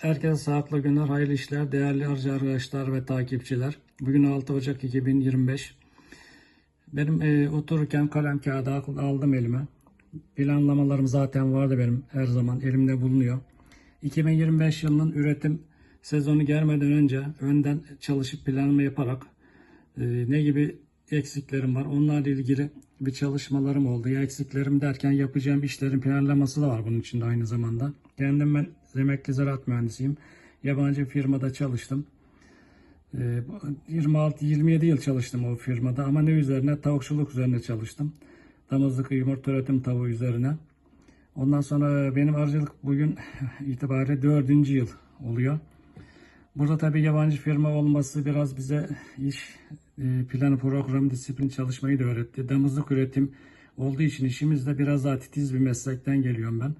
Herkese sağlıklı günler, hayırlı işler, değerli arıcı arkadaşlar ve takipçiler. Bugün 6 Ocak 2025. Benim e, otururken kalem kağıdı al- aldım elime. Planlamalarım zaten vardı benim her zaman elimde bulunuyor. 2025 yılının üretim sezonu gelmeden önce önden çalışıp planlama yaparak e, ne gibi eksiklerim var onlarla ilgili bir çalışmalarım oldu. Ya eksiklerim derken yapacağım işlerin planlaması da var bunun içinde aynı zamanda. Kendim ben emekli ziraat mühendisiyim. Yabancı firmada çalıştım. E, 26-27 yıl çalıştım o firmada ama ne üzerine? Tavukçuluk üzerine çalıştım. Damızlık yumurta üretim tavuğu üzerine. Ondan sonra benim arıcılık bugün itibariyle dördüncü yıl oluyor. Burada tabii yabancı firma olması biraz bize iş e, planı, programı, disiplin çalışmayı da öğretti. Damızlık üretim olduğu için işimiz de biraz daha titiz bir meslekten geliyorum ben.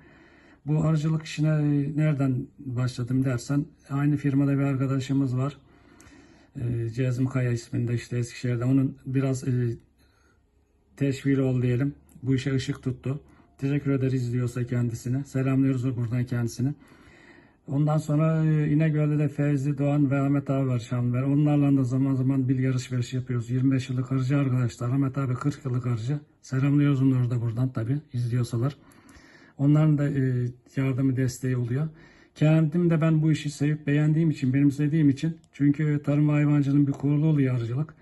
Bu arıcılık işine e, nereden başladım dersen aynı firmada bir arkadaşımız var. E, Cezmi Kaya isminde işte Eskişehir'de. Onun biraz teşvili ol diyelim. Bu işe ışık tuttu. Teşekkür ederiz izliyorsa kendisine. Selamlıyoruz buradan kendisine. Ondan sonra e, İnegöl'de de Fevzi Doğan ve Ahmet abi var Şanver. Onlarla da zaman zaman bil yarışveriş yapıyoruz. 25 yıllık arıcı arkadaşlar. Ahmet abi 40 yıllık arıcı. Selamlıyoruz onları da buradan tabi izliyorsalar. Onların da e, yardımı desteği oluyor. Kendim de ben bu işi sevip beğendiğim için, benimsediğim için. Çünkü tarım ve hayvancılığın bir kurulu oluyor arıcılık.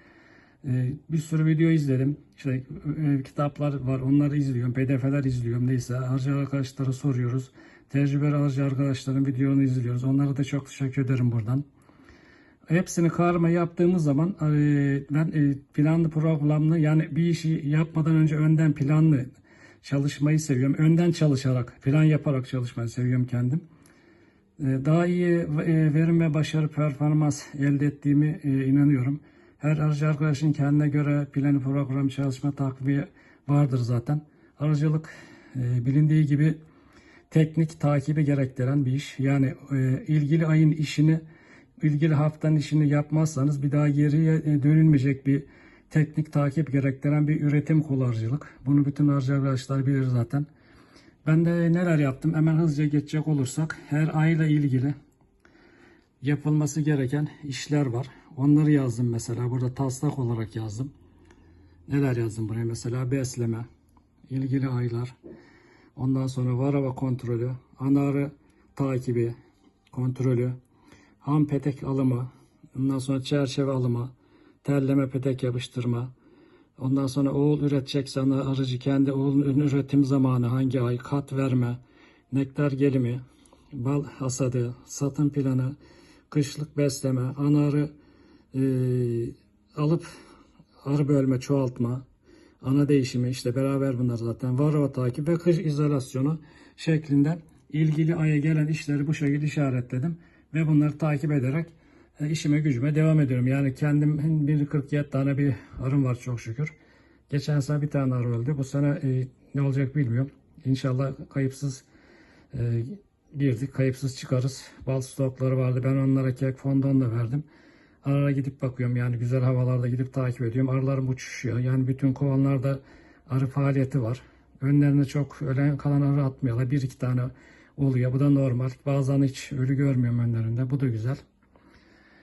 Ee, bir sürü video izledim. İşte e, kitaplar var onları izliyorum. PDF'ler izliyorum. Neyse arıcı arkadaşlara soruyoruz. Tecrübeli arıcı arkadaşların videolarını izliyoruz. Onlara da çok teşekkür ederim buradan. Hepsini karma yaptığımız zaman e, ben e, planlı programlı yani bir işi yapmadan önce önden planlı çalışmayı seviyorum. Önden çalışarak, plan yaparak çalışmayı seviyorum kendim. E, Daha iyi verim ve başarı performans elde ettiğimi inanıyorum. Her arıcı arkadaşın kendine göre planı program çalışma takviye vardır zaten. Arıcılık e, bilindiği gibi teknik takibi gerektiren bir iş. Yani e, ilgili ayın işini, ilgili haftanın işini yapmazsanız bir daha geriye e, dönülmeyecek bir teknik takip gerektiren bir üretim kolu arıcılık. Bunu bütün arkadaşlar bilir zaten. Ben de neler yaptım hemen hızlıca geçecek olursak her ayla ilgili yapılması gereken işler var. Onları yazdım mesela. Burada taslak olarak yazdım. Neler yazdım buraya mesela? Besleme, ilgili aylar, ondan sonra varava kontrolü, anarı takibi, kontrolü, ham petek alımı, ondan sonra çerçeve alımı, telleme petek yapıştırma, ondan sonra oğul üretecekse ana arıcı kendi oğlun üretim zamanı hangi ay, kat verme, nektar gelimi, bal hasadı, satım planı, kışlık besleme, anarı e, alıp arı bölme, çoğaltma, ana değişimi işte beraber bunlar zaten varroa takip ve kış izolasyonu şeklinde ilgili aya gelen işleri bu şekilde işaretledim ve bunları takip ederek e, işime gücüme devam ediyorum. Yani kendim bir 47 tane bir arım var çok şükür. Geçen sene bir tane arı öldü. Bu sene e, ne olacak bilmiyorum. İnşallah kayıpsız e, girdik. Kayıpsız çıkarız. Bal stokları vardı. Ben onlara kek fondon da verdim. Arara gidip bakıyorum yani güzel havalarda gidip takip ediyorum. Arılarım uçuşuyor. Yani bütün kovanlarda arı faaliyeti var. Önlerine çok ölen kalan arı atmıyorlar. Bir iki tane oluyor. Bu da normal. Bazen hiç ölü görmüyorum önlerinde. Bu da güzel.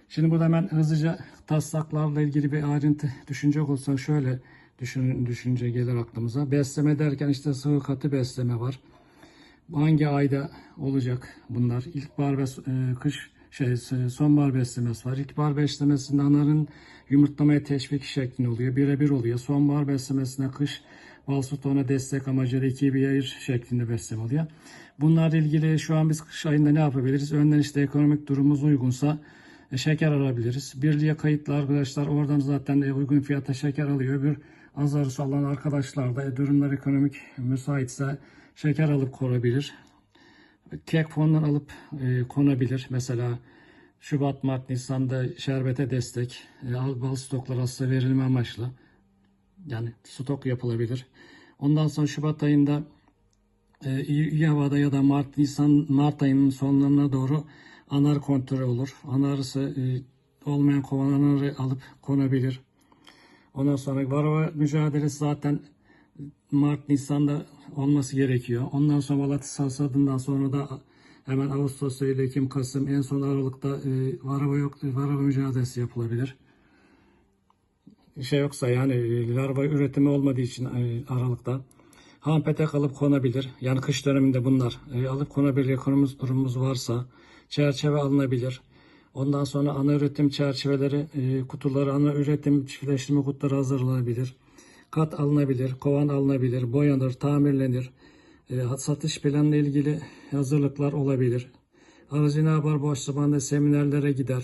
Şimdi burada hemen hızlıca taslaklarla ilgili bir ayrıntı düşünecek olsak şöyle düşün, düşünce gelir aklımıza. Besleme derken işte sıvı katı besleme var. Hangi ayda olacak bunlar? İlkbahar ve e, kış şey sonbahar beslemesi var. İlkbahar beslemesinde anarın yumurtlamaya teşvik şeklinde oluyor. Birebir oluyor. Sonbahar beslemesinde kış bal ona destek amacıyla ikiye bir ayır şeklinde besleme oluyor. Bunlarla ilgili şu an biz kış ayında ne yapabiliriz? Önden işte ekonomik durumumuz uygunsa e, şeker alabiliriz. Birliğe kayıtlı arkadaşlar oradan zaten e, uygun fiyata şeker alıyor. Bir az arısı alan arkadaşlar da e, durumlar ekonomik müsaitse şeker alıp korabilir. Kek fondan alıp e, konabilir. Mesela Şubat, Mart, Nisan'da şerbete destek, e, al- bal stokları aslında verilme amaçlı. Yani stok yapılabilir. Ondan sonra Şubat ayında e, iyi, havada ya da Mart, Nisan, Mart ayının sonlarına doğru anar kontrolü olur. Anarısı e, olmayan kovan anarı alıp konabilir. Ondan sonra varroa mücadelesi zaten Mart Nisan'da olması gerekiyor. Ondan sonra Malatya hasadından sonra da Hemen Ağustos, Eylül, Ekim, Kasım en son Aralık'ta e, varava yok varava mücadelesi yapılabilir. Şey yoksa yani e, larva üretimi olmadığı için e, Aralık'ta ham petek alıp konabilir. Yani kış döneminde bunlar e, alıp konabilir yakınımız durumumuz varsa çerçeve alınabilir. Ondan sonra ana üretim çerçeveleri, e, kutuları, ana üretim çiftleştirme kutuları hazırlanabilir. Kat alınabilir, kovan alınabilir, boyanır, tamirlenir. E, satış planla ilgili hazırlıklar olabilir. Aracı ne yapar? Boş zamanda seminerlere gider.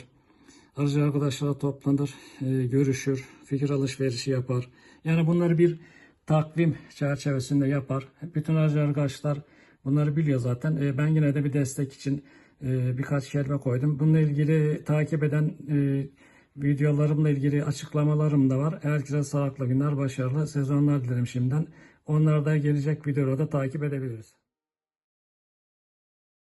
Aracı arkadaşlarla toplanır, e, görüşür, fikir alışverişi yapar. Yani bunları bir takvim çerçevesinde yapar. Bütün aracı arkadaşlar bunları biliyor zaten. E, ben yine de bir destek için e, birkaç kelime koydum. Bununla ilgili takip eden e, videolarımla ilgili açıklamalarım da var. Herkese sağlıklı günler, başarılı sezonlar dilerim şimdiden. Onları da gelecek videoda takip edebiliriz.